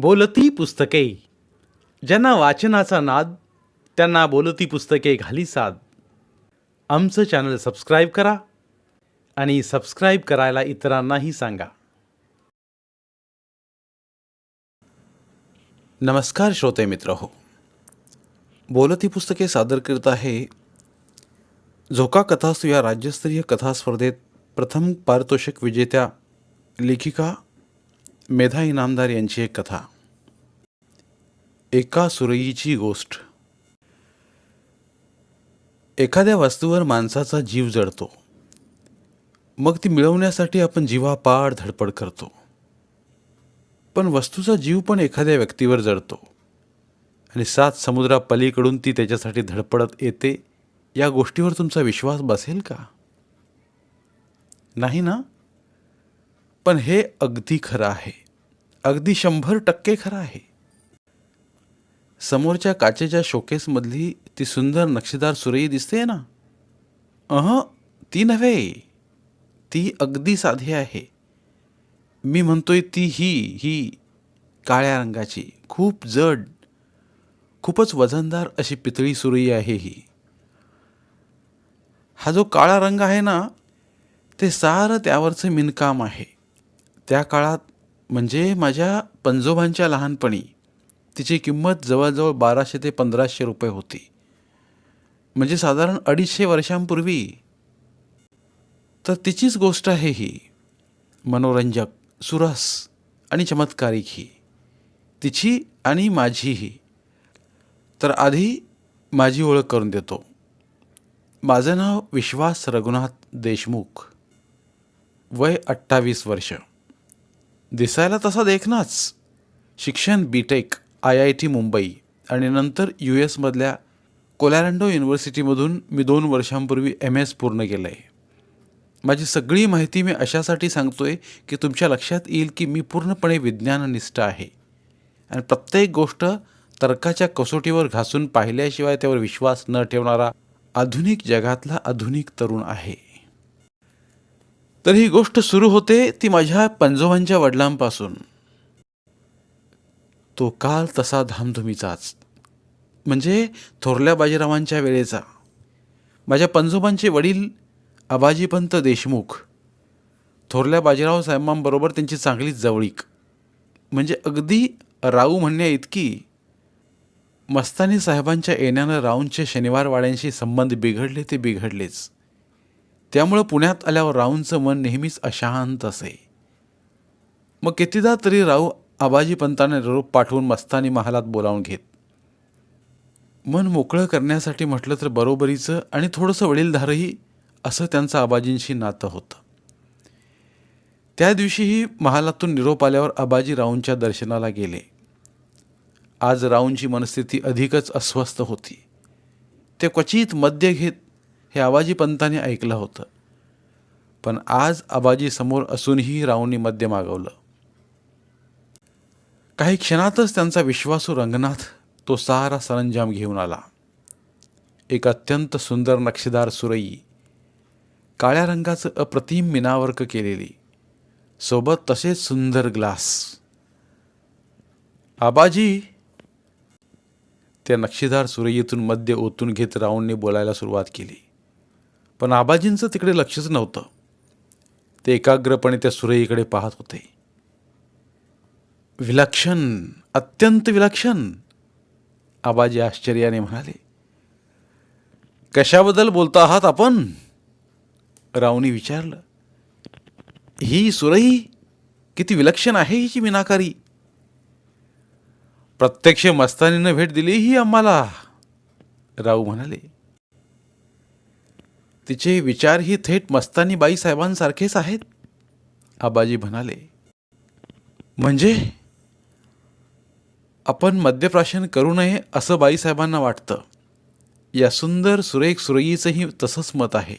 बोलती पुस्तके. ज्यांना वाचनाचा नाद त्यांना बोलती पुस्तके घाली साद. आमचं चॅनल सबस्क्राईब करा आणि सबस्क्राईब करायला इतरांनाही सांगा. नमस्कार श्रोते मित्र हो. बोलती पुस्तके सादर करत आहे झोका कथास्तू या राज्यस्तरीय कथा स्पर्धेत प्रथम पारितोषिक विजेत्या लेखिका मेधा इनामदार यांची एक कथा. एका सुरईची गोष्ट. एखाद्या वस्तूवर माणसाचा जीव जडतो. मग ती मिळवण्यासाठी आपण जीवापाड धडपड करतो. पण वस्तूचा जीव पण एखाद्या व्यक्तीवर जडतो. आणि सात समुद्रापलीकडून ती त्याच्यासाठी धडपडत येते या गोष्टीवर तुमचा विश्वास बसेल का? नाही ना? पण हे अगदी खरं आहे. अगदी शंभर टक्के खरं आहे. समोरच्या काचेच्या शोकेसमधली ती सुंदर नक्षीदार सुरई दिसते ना? अह ती नव्हे. ती अगदी साधी आहे. मी म्हणतोय ती ही ही काळ्या रंगाची खूप जड खूपच वजनदार अशी पितळी सुरई आहे ही. हा जो काळा रंग आहे ना ते सारं त्यावरचं मिनकाम आहे. त्या काळात म्हणजे माझ्या पंजोबांच्या लहानपणी तिची किंमत जवळजवळ बाराशे ते पंधराशे रुपये होती. म्हणजे साधारण अडीचशे वर्षांपूर्वी. तर तिचीच गोष्ट आहे ही. मनोरंजक सुरस आणि चमत्कारिक ही. तिची आणि माझीही तर आधी माझी ओळख करून देतो. माझं नाव विश्वास रघुनाथ देशमुख. वय अठ्ठावीस वर्ष. दिसायला तसा देखनाच. शिक्षण B tech I I T Mumbai आणि नंतर यू एसमधल्या कोलॅरंडो युनिव्हर्सिटीमधून मी दोन वर्षांपूर्वी एम एस पूर्ण केलं आहे माझी सगळी माहिती मी अशासाठी सांगतो आहे की तुमच्या लक्षात येईल की मी पूर्णपणे विज्ञाननिष्ठ आहे. आणि प्रत्येक गोष्ट तर्काच्या कसोटीवर घासून पाहिल्याशिवाय त्यावर विश्वास न ठेवणारा आधुनिक जगातला आधुनिक तरुण आहे. तर ही गोष्ट सुरू होते ती माझ्या पंजोबांच्या वडिलांपासून. तो काल तसा धामधुमीचाच म्हणजे थोरल्या बाजीरावांच्या वेळेचा. माझ्या पंजोबांचे वडील आबाजीपंत देशमुख. थोरल्या बाजीराव साहेबांबरोबर त्यांची चांगलीच जवळीक. म्हणजे अगदी राऊ म्हणण्या इतकी मस्तानी साहेबांच्या येण्यानं राऊंचे शनिवारवाड्यांशी संबंध बिघडले ते बिघडलेच. त्यामुळं पुण्यात आल्यावर राऊंचं मन नेहमीच अशांत असे. मग कितीदा तरी राऊ आबाजी पंतांना निरोप पाठवून मस्तानी महालात बोलावून घेत. मन मोकळं करण्यासाठी म्हटलं तर बरोबरीचं आणि थोडंसं वडीलधारही असं त्यांचं आबाजींशी नातं होतं. त्या दिवशीही महालातून निरोप आल्यावर आबाजी राऊंच्या दर्शनाला गेले. आज राऊंची मनस्थिती अधिकच अस्वस्थ होती. ते क्वचित मद्य घेत हे आबाजी पंतांनी ऐकलं होतं. पण आज आबाजी समोर असूनही राऊंनी मद्य मागवलं. काही क्षणातच त्यांचा विश्वासू रंगनाथ तो सारा सरंजाम घेऊन आला. एक अत्यंत सुंदर नक्षीदार सुरई काळ्या रंगाचं अप्रतिम मिनावर्क केलेली सोबत तसेच सुंदर ग्लास. आबाजी त्या नक्षीदार सुरईतून मद्य ओतून घेत राऊंडने बोलायला सुरुवात केली. पण आबाजींचं तिकडे लक्षच नव्हतं. ते एकाग्रपणे त्या सुरईकडे पाहत होते. विलक्षण अत्यंत विलक्षण आबाजी आश्चर्याने म्हणाले. कशाबद्दल बोलता आहात आपण? राऊनी विचारलं. ही सुरई किती विलक्षण आहे हिची मिनाकारी. प्रत्यक्ष मस्तानीनं भेट दिली ही आम्हाला राऊ म्हणाले. तिचे विचारही थेट मस्तानी बाईसाहेबांसारखेच आहेत? आबाजी म्हणाले. म्हणजे? आपण मद्यप्राशन करू नये असं बाईसाहेबांना वाटतं. या सुंदर सुरेख सुरईचंही तसंच मत आहे.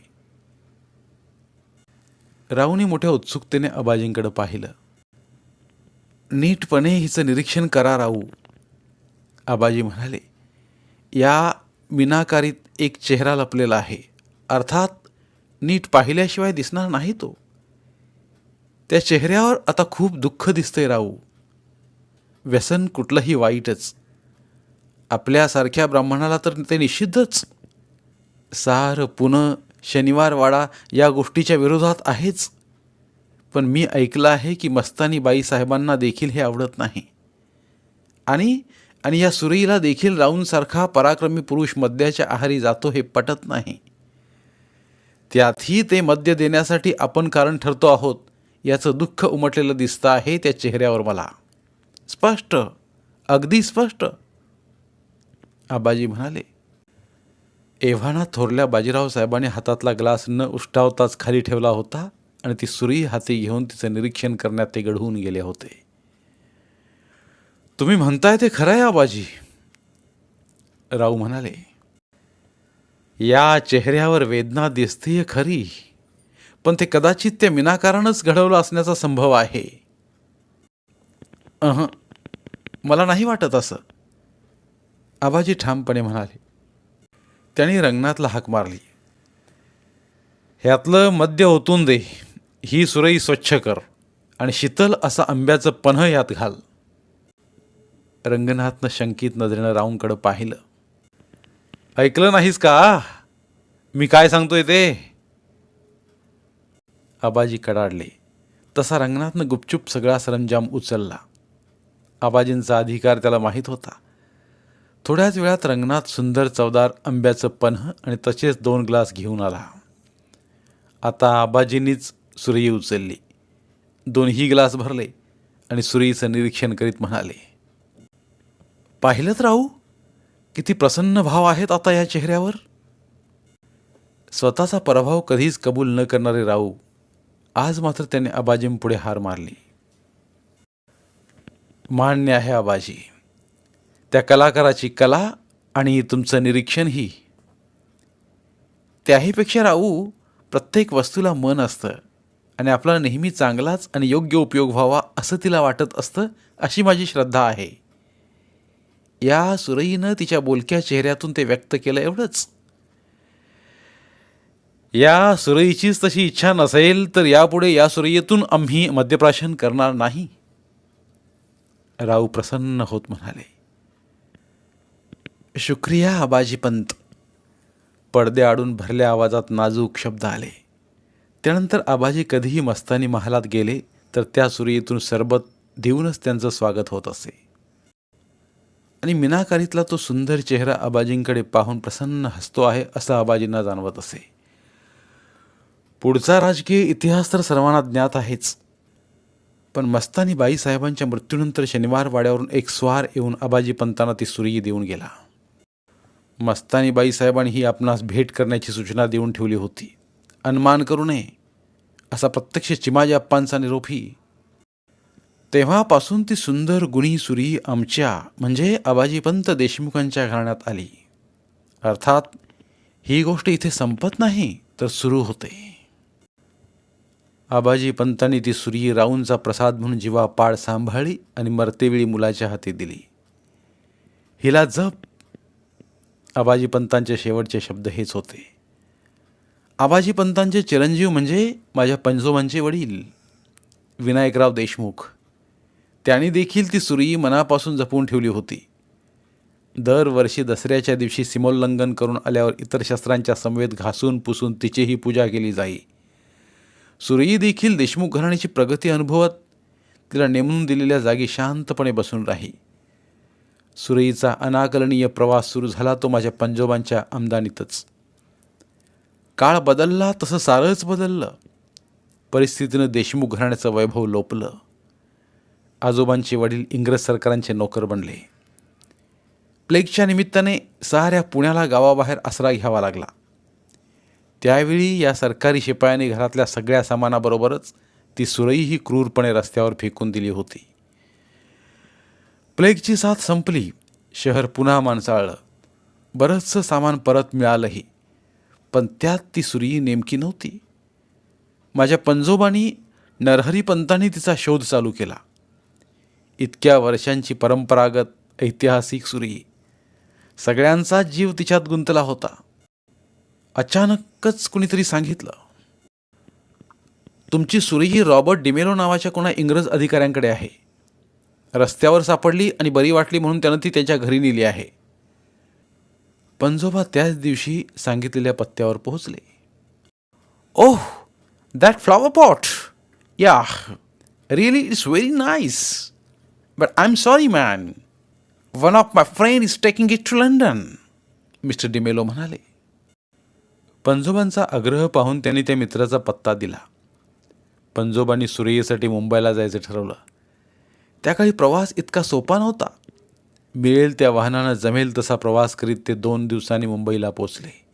राऊनी मोठ्या उत्सुकतेने आबाजींकडे पाहिलं. नीटपणे हिचं निरीक्षण करा राहू आबाजी म्हणाले या विनाकारीत एक चेहरा लपलेला आहे. अर्थात नीट पाहिल्याशिवाय दिसणार नाही तो. त्या चेहऱ्यावर आता खूप दुःख दिसतंय राहू. व्यसन कुठलंही वाईटच. आपल्यासारख्या ब्राह्मणाला तर ते निषिद्धच. सार पुन शनिवारवाडा या गोष्टीच्या विरोधात आहेच. पण मी ऐकलं आहे की मस्तानी बाई साहेबांना देखील हे आवडत नाही. आणि आणि या सुरईला देखील राऊंडसारखा पराक्रमी पुरुष मद्याच्या आहारी जातो हे पटत नाही. त्यातही ते मद्य देण्यासाठी आपण कारण ठरतो आहोत याचं दुःख उमटलेलं दिसतं आहे त्या चेहऱ्यावर मला. स्पष्ट. अगदी स्पष्ट. आबाजी म्हणाले एव्हाना थोरल्या बाजीराव साहेबांनी हातातला ग्लास न उष्टावताच खाली ठेवला होता आणि ती सुरी हाती घेऊन तिचं निरीक्षण करण्यात ते घडवून गेले होते. तुम्ही म्हणताय ते खरं आहे आबाजी. राऊ म्हणाले या चेहऱ्यावर वेदना दिसतीये खरी पण ते कदाचित ते विनाकारणच घडवलं असण्याचा संभव आहे. अह मला नाही वाटत असं आबाजी ठामपणे म्हणाले. त्यांनी रंगनाथला हाक मारली. ह्यातलं मद्य ओतून दे ही सुरई स्वच्छ कर आणि शीतल असं आंब्याचं पन्ह यात घाल. रंगनाथनं शंकित नजरेनं राऊंकडं पाहिलं. ऐकलं नाहीस का? मी काय सांगतोय ते? आबाजी कडाडले. तसा रंगनाथनं गुपचूप सगळा सरंजाम उचलला. आबाजींचा अधिकार त्याला माहीत होता. थोड्याच वेळात रंगनाथ सुंदर चवदार आंब्याचं पन्ह आणि तसेच दोन ग्लास घेऊन आला. आता आबाजींनीच सुरई उचलली. दोन्ही ग्लास भरले आणि सुरईचं निरीक्षण करीत म्हणाले पाहिलंच राहू? किती प्रसन्न भाव आहेत आता या चेहऱ्यावर? स्वतःचा पराभव कधीच कबूल न करणारे राऊ आज मात्र त्याने आबाजींपुढे हार मारली. मान्य आहे आबाजी त्या कलाकाराची कला आणि तुमचं निरीक्षणही त्याहीपेक्षा राऊ प्रत्येक वस्तूला मन असतं आणि आपला नेहमी चांगलाच आणि योग्य उपयोग व्हावा असं तिला वाटत असतं अशी माझी श्रद्धा आहे. या सुरईनं तिच्या बोलक्या चेहऱ्यातून ते व्यक्त केलं एवढंच. या सुरईचीच तशी इच्छा नसेल तर यापुढे या सुरईतून आम्ही मद्यप्राशन करणार नाही. राव प्रसन्न होत म्हणाले शुक्रिया आबाजीपंत. पडदे आडून भरल्या आवाजात नाजूक शब्द आले. त्यानंतर आबाजी कधीही मस्तानी महालात गेले तर त्या सुरईतून सरबत देऊनच त्यांचं स्वागत होत असे. आणि मिनाकारीतला तो सुंदर चेहरा आबाजींकडे पाहून प्रसन्न हसतो आहे असं आबाजींना जाणवत असे. पुढचा राजकीय इतिहास तर सर्वांना ज्ञात आहेच. पण मस्तानी बाईसाहेबांच्या मृत्यूनंतर शनिवार वाड्यावरून एक स्वार येऊन आबाजी पंतांना ती सुरी देऊन गेला. मस्तानी बाईसाहेबांनी ही आपणास भेट करण्याची सूचना देऊन ठेवली होती. अनुमान करू नये असा प्रत्यक्ष चिमाजी अप्पांचा निरोपही तेव्हापासून ती सुंदर गुणी सुरी आमच्या म्हणजे आबाजीपंत देशमुखांच्या घराण्यात आली. अर्थात ही गोष्ट इथे संपत नाही तर सुरू होते. आबाजी पंतांनी ती सुरी राऊंचा प्रसाद म्हणून जीवा पाड सांभाळली आणि मरतेवेळी मुलाच्या हाती दिली. हिला जप. आबाजी पंतांचे शेवटचे शब्द हेच होते. आबाजी पंतांचे चिरंजीव म्हणजे माझ्या पंजोबांचे वडील विनायकराव देशमुख. त्याने देखील ती सुरी मनापासून जपून ठेवली होती. दरवर्षी दसऱ्याच्या दिवशी सीमोल्लंघन करून आल्यावर इतर शस्त्रांच्या समवेत घासून पुसून तिचीही पूजा केली जाई. सुरई देखील देशमुख घराण्याची प्रगती अनुभवत तिला नेमून दिलेल्या जागी शांतपणे बसून राही. सुरईचा अनाकलनीय प्रवास सुरू झाला तो माझ्या पंजोबांच्या आमदानीतच. काळ बदलला तसं सारंच बदललं. परिस्थितीनं देशमुख घराण्याचं वैभव लोपलं. आजोबांचे वडील इंग्रज सरकारांचे नोकर बनले. प्लेगच्या निमित्ताने साऱ्या पुण्याला गावाबाहेर आसरा घ्यावा लागला. त्यावेळी या सरकारी शिपायाने घरातल्या सगळ्या सामानाबरोबरच ती सुरईही क्रूरपणे रस्त्यावर फेकून दिली होती. प्लेगची साथ संपली. शहर पुन्हा माणसाळलं. बरंचसं सामान परत मिळालंही. पण त्यात ती सुरई नेमकी नव्हती. माझ्या पंजोबानी नरहरी पंतांनी तिचा शोध चालू केला. इतक्या वर्षांची परंपरागत ऐतिहासिक सुरी. सगळ्यांचा जीव तिच्यात गुंतला होता. अचानकच कुणीतरी सांगितलं तुमची सुरी ही रॉबर्ट डिमेलो नावाच्या कोणा इंग्रज अधिकाऱ्यांकडे आहे. रस्त्यावर सापडली आणि बरी वाटली म्हणून त्यानं ती त्यांच्या घरी नेली आहे. पंजोबा त्याच दिवशी सांगितलेल्या पत्त्यावर पोहोचले. ओह that flower pot yeah really it's very nice but I am sorry One one of my friend is taking to to London mister D'Mello म्हणाले पंजोबांचा आग्रह पाहून त्यांनी त्या मित्राचा पत्ता दिला. पंजोबांनी सुरईसाठी मुंबईला जायचं ठरवलं. त्या काळी प्रवास इतका सोपा नव्हता. मिळेल त्या वाहनानं जमेल तसा प्रवास करीत ते दोन दिवसांनी मुंबईला पोचले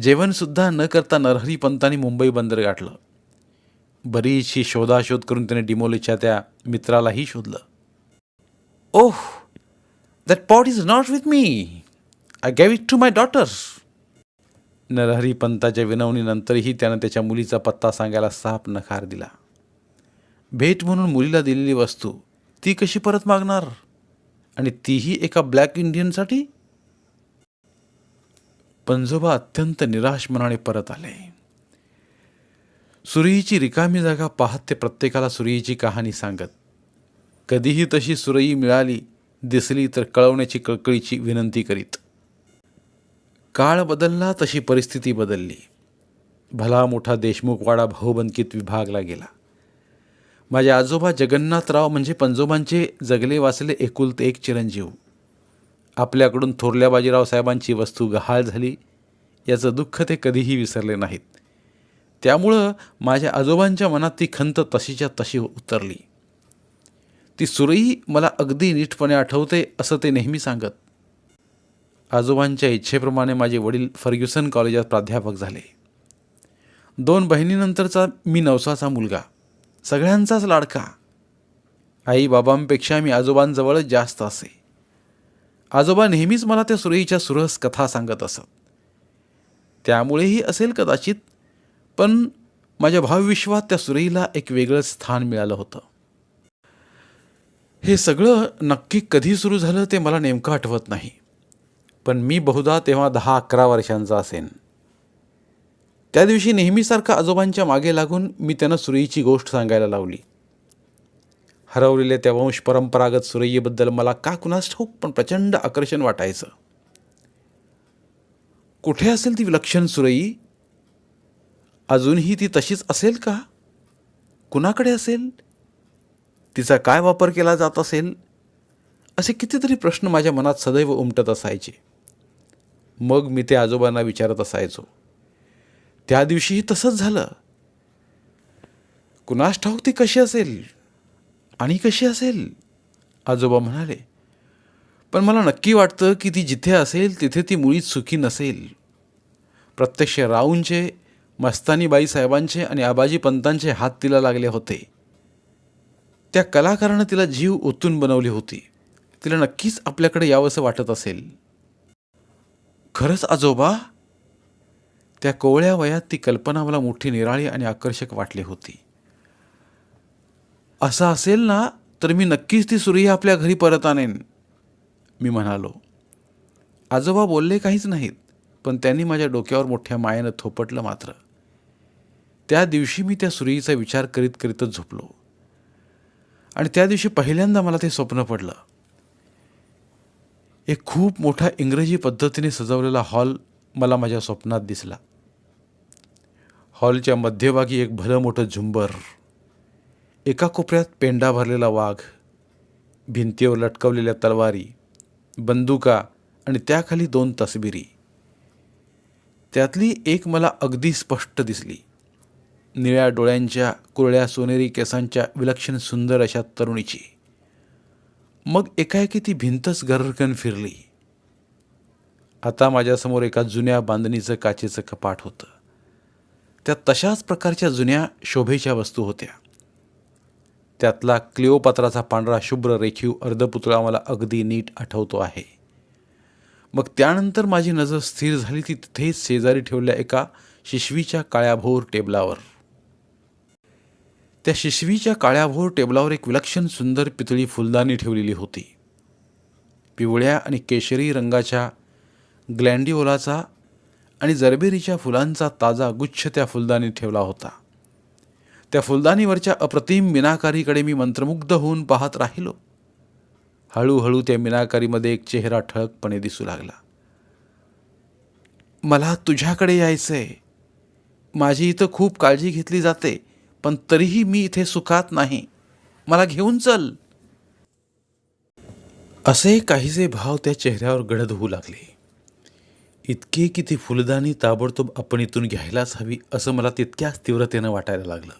जेवणसुद्धा न करता नरहरी पंतांनी मुंबई बंदर गाठलं. बरीचशी शोधाशोध करून त्याने डिमोलीच्या त्या मित्रालाही शोधलं. ओह that pot is not with me I gave it to my daughter Narhari पंताच्या विनवणीनंतरही त्यानं त्याच्या मुलीचा पत्ता सांगायला साफ नकार दिला. भेट म्हणून मुलीला दिलेली वस्तू ती कशी परत मागणार? आणि तीही एका ब्लॅक इंडियनसाठी? पंजोबा अत्यंत निराश मनाने परत आले. सुरईची रिकामी जागा पाहत ते प्रत्येकाला सुरईची कहाणी सांगत. कधीही तशी सुरई मिळाली दिसली तर कळवण्याची कळकळीची विनंती करीत. काळ बदलला तशी परिस्थिती बदलली. भला मोठा देशमुखवाडा भाऊबंदकीत विभागला गेला. माझे आजोबा जगन्नाथराव म्हणजे पंजोबांचे जगले वाचले एकुलते एक चिरंजीव. आपल्याकडून थोरल्या बाजीराव साहेबांची वस्तू गहाळ झाली याचं दुःख ते कधीही विसरले नाहीत. त्यामुळं माझ्या आजोबांच्या मनात ती खंत तशीच्या तशी उतरली. ती सुरई मला अगदी नीटपणे आठवते असं ते नेहमी सांगत. आजोबांच्या इच्छेप्रमाणे माझे वडील फर्ग्युसन कॉलेजात प्राध्यापक झाले. दोन बहिणीनंतरचा मी नवसाचा मुलगा. सगळ्यांचाच लाडका. आई बाबांपेक्षा मी आजोबांजवळच जास्त असे. आजोबा नेहमीच मला त्या सुरईच्या सुरस कथा सांगत असत. त्यामुळेही असेल कदाचित पण माझ्या भावविश्वात त्या सुरईला एक वेगळं स्थान मिळालं होतं. हे सगळं नक्की कधी सुरू झालं ते मला नेमकं आठवत नाही. पण मी बहुधा तेव्हा दहा अकरा वर्षांचा असेन. त्या दिवशी नेहमीसारखं आजोबांच्या मागे लागून मी त्यांना सुरईची गोष्ट सांगायला लावली. हरवलेल्या त्या वंश परंपरागत सुरईबद्दल मला का कुणास ठाऊक पण प्रचंड आकर्षण वाटायचं. कुठे असेल ती विलक्षण सुरई अजूनही ती तशीच असेल का? कुणाकडे असेल? तिचा काय वापर केला जात असेल? असे कितीतरी प्रश्न माझ्या मनात सदैव उमटत असायचे. मग मी ते आजोबांना विचारत असायचो. त्या दिवशीही तसंच झालं. कुणास ठाऊक ती कशी असेल? आणि कशी असेल? आजोबा म्हणाले पण मला नक्की वाटतं की ती जिथे असेल तिथे ती मुळीच सुखी नसेल. प्रत्यक्ष राऊंचे मस्तानीबाई साहेबांचे आणि आबाजी पंतांचे हात तिला लागले होते. त्या कलाकारानं तिला जीव ओतून बनवली होती. तिला नक्कीच आपल्याकडे यावंसं वाटत असेल. खरंच आजोबा? त्या कोवळ्या वयात ती कल्पना मला मोठी निराळी आणि आकर्षक वाटली होती. असं असेल ना तर मी नक्कीच ती सुरई आपल्या घरी परत आणेन मी म्हणालो. आजोबा बोलले काहीच नाहीत पण त्यांनी माझ्या डोक्यावर मोठ्या मायेनं थोपटलं मात्र. त्या दिवशी मी त्या सुरईचा विचार करीत करीतच झोपलो. आणि त्या दिवशी पहिल्यांदा मला ते स्वप्न पडलं. एक खूप मोठा इंग्रजी पद्धतीने सजवलेला हॉल मला माझ्या स्वप्नात दिसला. हॉलच्या मध्यभागी एक भलं मोठं झुंबर एका कोपऱ्यात पेंडा भरलेला वाघ भिंतीवर लटकवलेल्या तलवारी बंदुका आणि त्याखाली दोन तसबिरी. त्यातली एक मला अगदी स्पष्ट दिसली. निळ्या डोळ्यांच्या कुरळ्या सोनेरी केसांच्या विलक्षण सुंदर अशा तरुणीची. मग एकाएकी ती भिंतच गरकन फिरली. आता माझ्यासमोर एका जुन्या बांधणीचं काचेचं कपाट होतं. त्या तशाच प्रकारच्या जुन्या शोभेच्या वस्तू होत्या. त्यातला क्लिओपात्राचा पांढरा शुभ्र रेखीव अर्धपुतळा मला अगदी नीट आठवतो आहे. मग त्यानंतर माझी नजर स्थिर झाली ती तिथेच शेजारी ठेवल्या एका शिशवीच्या काळ्याभोर टेबलावर. त्या शिशवीच्या काळ्याभोर टेबलावर एक विलक्षण सुंदर पितळी फुलदाणी ठेवलेली होती. पिवळ्या आणि केशरी रंगाच्या ग्लँडिओलाचा आणि जरबेरीच्या फुलांचा ताजा गुच्छ त्या फुलदाणीत ठेवला होता. त्या फुलदाणीवरच्या अप्रतिम मीनाकारीकडे मी मंत्रमुग्ध होऊन पाहत राहिलो. हळूहळू त्या मीनाकारीमध्ये एक चेहरा ठळकपणे दिसू लागला. मला तुझ्याकडे यायचंय. माझी इथं खूप काळजी घेतली जाते. पण तरीही मी इथे सुखात नाही. मला घेऊन चल. असे काहीसे भाव त्या चेहऱ्यावर गडद होऊ लागले. इतके की ती फुलदाणी ताबडतोब आपण इथून घ्यायलाच हवी असं मला तितक्याच तीव्रतेनं वाटायला लागलं.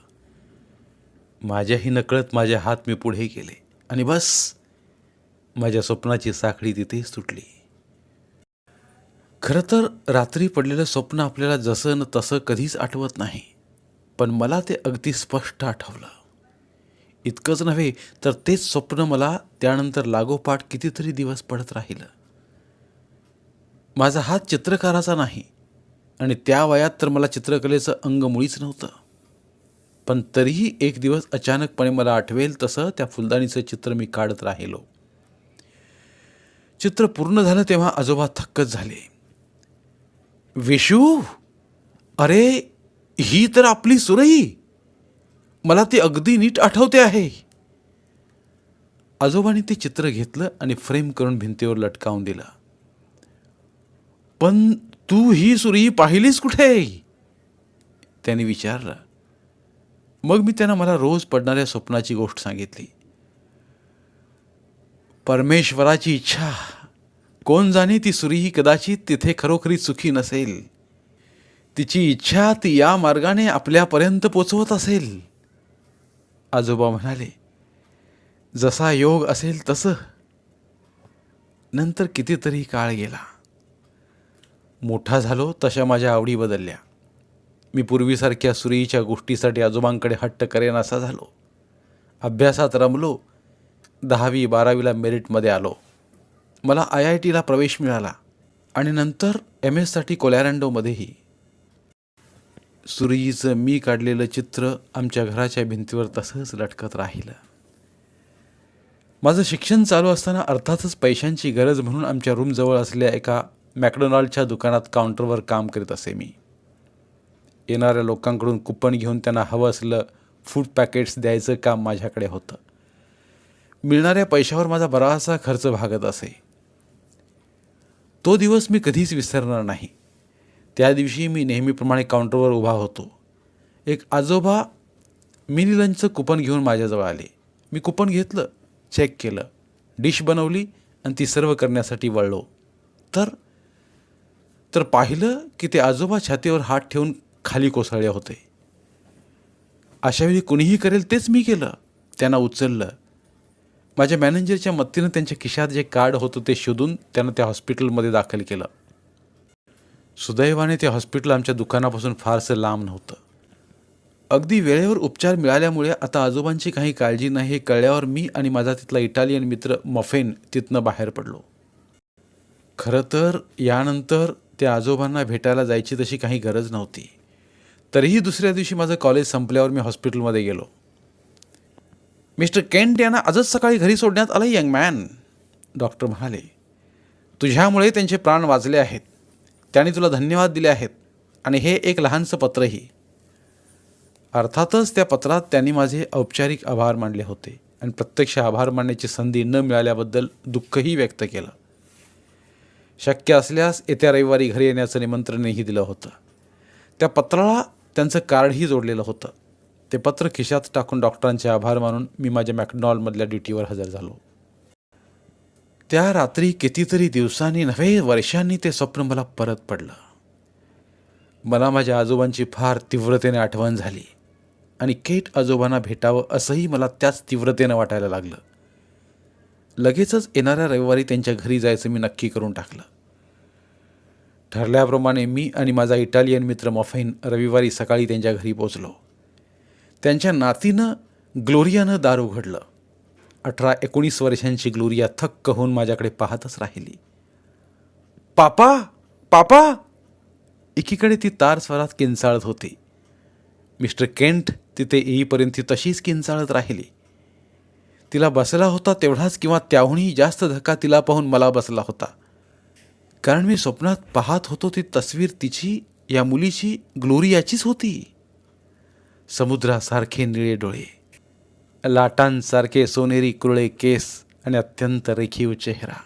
माझ्याही नकळत माझे हात मी पुढे केले आणि बस माझ्या स्वप्नाची साखळी तिथेच तुटली खरं तर रात्री पडलेलं स्वप्न आपल्याला जसं न तसं कधीच आठवत नाही. पण मला ते अगदी स्पष्ट आठवलं. इतकंच नव्हे तर तेच स्वप्न मला त्यानंतर लागोपाठ कितीतरी दिवस पडत राहिलं. माझा हात चित्रकाराचा नाही आणि त्या वयात तर मला चित्रकलेचं अंग मुळीच नव्हतं. पण तरीही एक दिवस अचानकपणे मला आठवेल तसं त्या फुलदाणीचं चित्र मी काढत राहिलो. चित्र पूर्ण झालं तेव्हा आजोबा थक्कच झाले. विशू! अरे ही तर आपली सुरई मला ती अगदी नीट आठवते आहे. आजोबांनी ते चित्र घेतलं आणि फ्रेम करून भिंतीवर लटकावून दिलं. पण तू ही सुरई पाहिलीस कुठे? त्याने विचारलं. मग मी त्यांना मला रोज पडणाऱ्या स्वप्नाची गोष्ट सांगितली. परमेश्वराची इच्छा. कोण जाणे ती सुरीही कदाचित तिथे खरोखरी सुखी नसेल. तिची इच्छा ती या मार्गाने आपल्यापर्यंत पोचवत असेल. आजोबा म्हणाले जसा योग असेल तसं. नंतर कितीतरी काळ गेला. मोठा झालो तशा माझ्या आवडी बदलल्या. मी पूर्वीसारख्या सुरीच्या गोष्टीसाठी आजोबांकडे हट्ट करेन असा झालो. अभ्यासात रमलो. दहावी बारावीला मेरिटमध्ये आलो. मला आय आय टीला प्रवेश मिळाला आणि नंतर एम एससाठी कोलॅरँडोमध्येही. सुरईचं मी काढलेलं चित्र आमच्या घराच्या भिंतीवर तसंच लटकत राहिलं. माझं शिक्षण चालू असताना अर्थातच पैशांची गरज म्हणून आमच्या रूमजवळ असलेल्या एका मॅकडोनाल्डच्या दुकानात काउंटरवर काम करीत असे मी. येणाऱ्या लोकांकडून कुपन घेऊन त्यांना हवं असलं फूड पॅकेट्स द्यायचं काम माझ्याकडे होतं. मिळणाऱ्या पैशावर माझा बराचसा खर्च भागत असे. तो दिवस मी कधीच विसरणार नाही. त्या दिवशी मी नेहमीप्रमाणे काउंटरवर उभा होतो. एक आजोबा मिनी लंचचं कुपन घेऊन माझ्याजवळ आले. मी कुपन घेतलं चेक केलं. डिश बनवली आणि ती सर्व करण्यासाठी वळलो. तर तर पाहिलं की ते आजोबा छातीवर हात ठेवून खाली कोसळले होते. अशावेळी कुणीही करेल तेच मी केलं. त्यांना उचललं. माझ्या मॅनेजरच्या मदतीनं त्यांच्या खिशात जे कार्ड होतं ते शोधून त्यांना त्या हॉस्पिटलमध्ये दाखल केलं. सुदैवाने ते हॉस्पिटल आमच्या दुकानापासून फारसं लांब नव्हतं. अगदी वेळेवर उपचार मिळाल्यामुळे आता आजोबांची काही काळजी नाही हे कळल्यावर मी आणि माझा तिथला इटालियन मित्र मफेन तिथनं बाहेर पडलो. खरं तर यानंतर त्या आजोबांना भेटायला जायची तशी काही गरज नव्हती. तरीही दुसऱ्या दिवशी माझं कॉलेज संपल्यावर मी हॉस्पिटलमध्ये गेलो. मिस्टर केंट यांना आजच सकाळी घरी सोडण्यात आलं यंग मॅन डॉक्टर म्हणाले. तुझ्यामुळे त्यांचे प्राण वाचले आहेत. त्यांनी तुला धन्यवाद दिले आहेत. आणि हे एक लहानसं पत्रही. अर्थातच त्या पत्रात त्यांनी माझे औपचारिक आभार मानले होते. आणि प्रत्यक्ष आभार मानण्याची संधी न मिळाल्याबद्दल दुःखही व्यक्त केलं. शक्य असल्यास येत्या रविवारी घरी येण्याचं निमंत्रणही दिलं होतं. त्या पत्राला त्यांचं कार्डही जोडलेलं होतं. ते पत्र खिशात टाकून डॉक्टरांचे आभार मानून मी माझ्या मॅकडॉनमधल्या ड्युटीवर हजर झालो. त्या रात्री कितीतरी दिवसांनी नव्हे वर्षांनी ते स्वप्न मला परत पडलं. मला माझ्या आजोबांची फार तीव्रतेने आठवण झाली. आणि केट आजोबांना भेटावं असंही मला त्याच तीव्रतेनं वाटायला लागलं. लगेचच येणाऱ्या रविवारी त्यांच्या घरी जायचं मी नक्की करून टाकलं. ठरल्याप्रमाणे मी आणि माझा इटालियन मित्र मफैन रविवारी सकाळी त्यांच्या घरी पोचलो. त्यांच्या नातीनं ग्लोरियानं दार उघडलं. अठरा एकोणीस वर्षांची ग्लोरिया थक्क होऊन माझ्याकडे पाहतच राहिली. पापा पापा! एकीकडे ती तार स्वरात किंचाळत होती. मिस्टर केंट तिथे येईपर्यंत ती तशीच किंचाळत राहिली. तिला बसला होता तेवढाच किंवा त्याहूनही जास्त धक्का तिला पाहून मला बसला होता. कारण मी स्वप्नात पाहत होतो ती तस्वीर तिची या मुलीची ग्लोरियाचीच होती. समुद्रासारखे निळे डोळे. लाटांसारखे सोनेरी कुरळे केस आणि अत्यंत रेखीव चेहरा.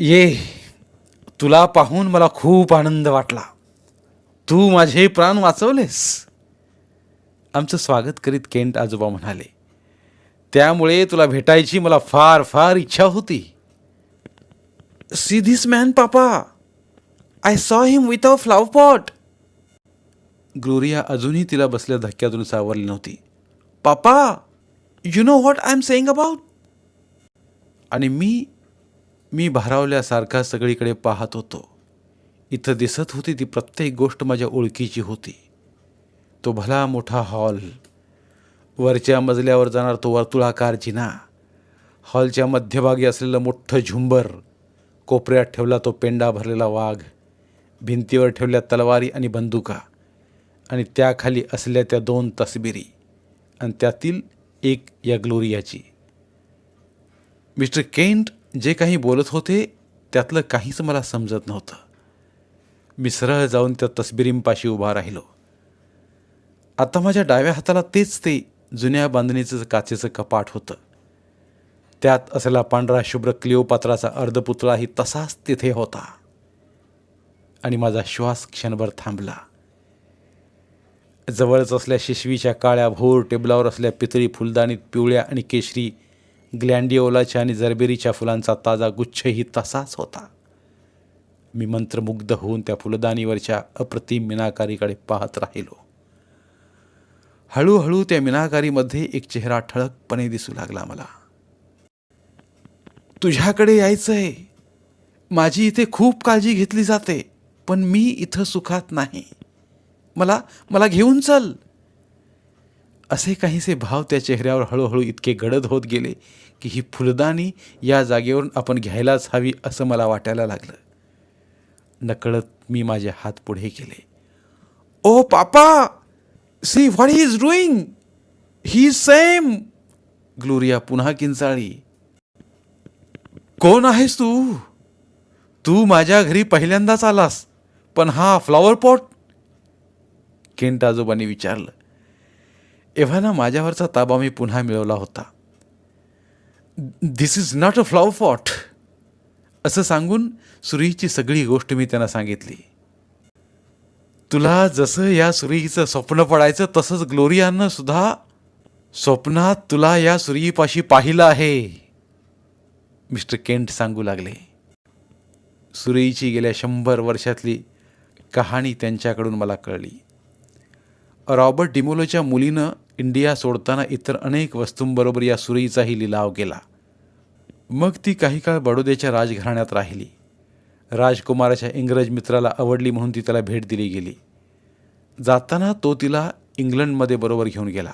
ये तुला पाहून मला खूप आनंद वाटला. तू माझे प्राण वाचवलेस. आमचं स्वागत करीत केंट आजोबा म्हणाले. त्यामुळे तुला भेटायची मला फार फार इच्छा होती. See this man papa I saw him with a flower pot Gloria अजूनही तिला बसल्या धक्क्यातून सावरली नव्हती. Papa you know what I am saying about आणि मी मी भारावल्यासारखा सगळीकडे पाहत होतो. इथं दिसत होती ती प्रत्येक गोष्ट माझ्या ओळखीची होती. तो भला मोठा हॉल. वरच्या मजल्यावर जाणार तो वर्तुळाकार जिना. हॉलच्या मध्यभागी असलेलं मोठं झुंबर. कोपऱ्यात ठेवला तो पेंडा भरलेला वाघ. भिंतीवर ठेवल्या तलवारी आणि बंदुका. आणि त्याखाली असल्या त्या दोन तसबिरी. आणि त्यातील एक या ग्लोरियाची. मिस्टर केंट जे काही बोलत होते त्यातलं काहीच मला समजत नव्हतं. मी सरळ जाऊन त्या तसबिरींपाशी उभा राहिलो. आता माझ्या डाव्या हाताला तेच ते जुन्या बांधणीचं काचेचं कपाट होतं. त्यात असलेला पांढरा शुभ्र क्लिओपात्राचा अर्धपुतळाही तसाच तिथे होता. आणि माझा श्वास क्षणभर थांबला. जवळच असल्या शिशवीच्या काळ्या भोर टेबलावर असल्या पितळी फुलदाणीत पिवळ्या आणि केशरी ग्लँडिओलाच्या आणि जरबेरीच्या फुलांचा ताजा गुच्छही तसाच होता. मी मंत्रमुग्ध होऊन त्या फुलदाणीवरच्या अप्रतिम मिनाकारीकडे पाहत राहिलो. हळूहळू त्या मिनाकारीमध्ये एक चेहरा ठळकपणे दिसू लागला मला. तुझ्याकडे यायचं आहे माझी इथे खूप काळजी घेतली जाते पण मी इथं सुखात नाही. मला मला घेऊन चल. असे काहीसे भाव त्या चेहऱ्यावर हळूहळू इतके गडद होत गेले की ही फुलदाणी या जागेवरून आपण घ्यायलाच हवी असं मला वाटायला लागलं. नकळत मी माझे हात पुढे केले. ओ papa! See what he is doing he same Gloria पुन्हा किंचाळी कोण आहेस तू? तू माझ्या घरी पहिल्यांदाच आलास पण हा फ्लॉवर पॉट केंट आजोबांनी विचारलं एव्हाना माझ्यावरचा ताबा मी पुन्हा मिळवला होता. This is not a flower pot असं सांगून सुरीची सगळी गोष्ट मी त्यांना सांगितली. तुला जसं या सुरीचं स्वप्न पडायचं तसंच ग्लोरियानं सुद्धा स्वप्नात तुला या सुरीपाशी पाहिलं आहे. मिस्टर केंट सांगू लागले. सुरेईची गेल्या शंभर वर्षातली कहाणी त्यांच्याकडून मला कळली. रॉबर्ट डिमोलोच्या मुलीनं इंडिया सोडताना इतर अनेक वस्तूंबरोबर या सुरईचाही लिलाव केला. मग ती काही काळ बडोद्याच्या राजघराण्यात राहिली. राजकुमाराच्या इंग्रज मित्राला आवडली म्हणून ती त्याला भेट दिली गेली. जाताना तो तिला इंग्लंडमध्ये बरोबर घेऊन गेला.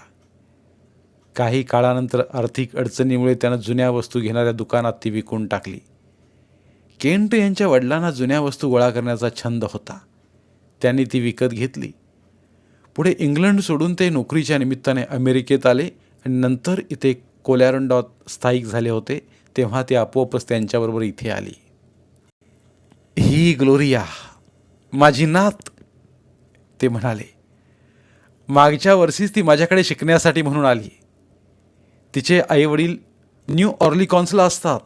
काही काळानंतर आर्थिक अडचणीमुळे त्यानं जुन्या वस्तू घेणाऱ्या दुकानात ती विकून टाकली. केंट यांच्या वडिलांना जुन्या वस्तू गोळा करण्याचा छंद होता. त्यांनी ती विकत घेतली. पुढे इंग्लंड सोडून ते नोकरीच्या निमित्ताने अमेरिकेत आले आणि नंतर इथे कोल्यारंडात स्थायिक झाले होते तेव्हा ते आपोआपच त्यांच्याबरोबर इथे आली. ही ग्लोरिया माझी नात ते म्हणाले. मागच्या वर्षीच ती माझ्याकडे शिकण्यासाठी म्हणून आली. तिचे आईवडील न्यू ऑर्लिकॉन्सला असतात.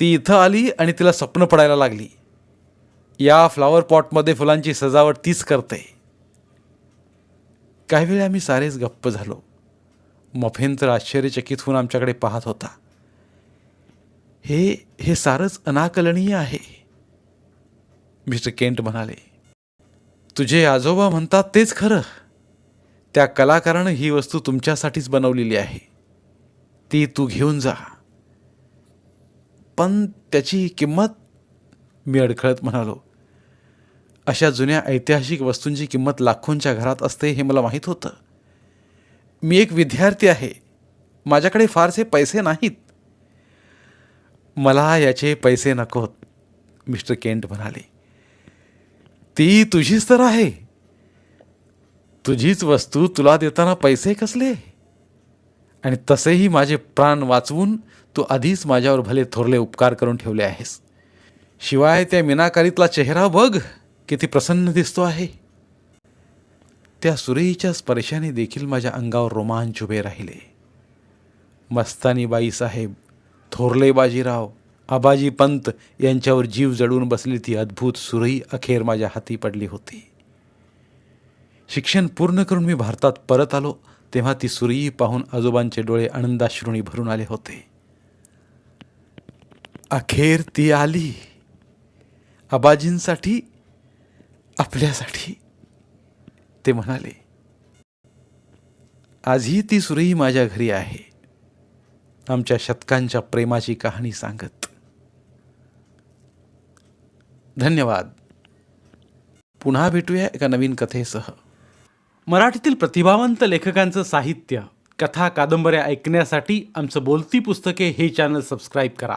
ती इथं आली आणि तिला स्वप्न पडायला लागली. या फ्लॉवर पॉटमध्ये फुलांची सजावट तीच करते. काही वेळा आम्ही सारेच गप्प झालो. मफेन तर आश्चर्यचकित होऊन आमच्याकडे पाहत होता. हे हे सारंच अनाकलनीय आहे. मिस्टर केंट म्हणाले तुझे आजोबा म्हणतात तेच खरं. त्या कलाकारानं ही वस्तू तुमच्यासाठीच बनवलेली आहे. ती तू घेऊन जा. पण त्याची किंमत मी अडखळत म्हणालो अशा जुन्या ऐतिहासिक वस्तूंची किंमत लाखोंच्या घरात असते हे मला माहीत होतं. मी एक विद्यार्थी आहे. माझ्याकडे फारसे पैसे नाहीत. मला याचे पैसे नकोत मिस्टर केंट म्हणाले. ती तुझीच तर आहे. तुझीच वस्तू तुला देताना पैसे कसले? आणि तसेही माझे प्राण वाचवून तू आधीच माझ्यावर भले थोरले उपकार करून ठेवले आहेस. शिवाय त्या मिनाकारीतला चेहरा बघ. किती प्रसन्न दिसतो आहे. त्या सुरेईच्या स्पर्शाने देखील माझ्या अंगावर रोमांच उभे राहिले. मस्तानी बाईसाहेब थोरले बाजीराव आबाजी पंत यांच्यावर जीव जडून बसली ती अद्भुत सुरई अखेर माझ्या हाती पडली होती. शिक्षण पूर्ण करून मी भारतात परत आलो तेव्हा ती सुरई पाहून आजोबांचे डोळे आनंदाश्रुणी भरून आले होते. अखेर ती आली. आबाजींसाठी आपल्यासाठी. ते म्हणाले आजही ती सुरई माझ्या घरी आहे. आमच्या शतकांच्या प्रेमाची कहाणी सांगत. धन्यवाद. पुन्हा भेटूया एका नवीन कथेसह. मराठीतील प्रतिभावंत लेखकांचं साहित्य कथा कादंबऱ्या ऐकण्यासाठी आमचं बोलती पुस्तके हे चॅनल सबस्क्राईब करा.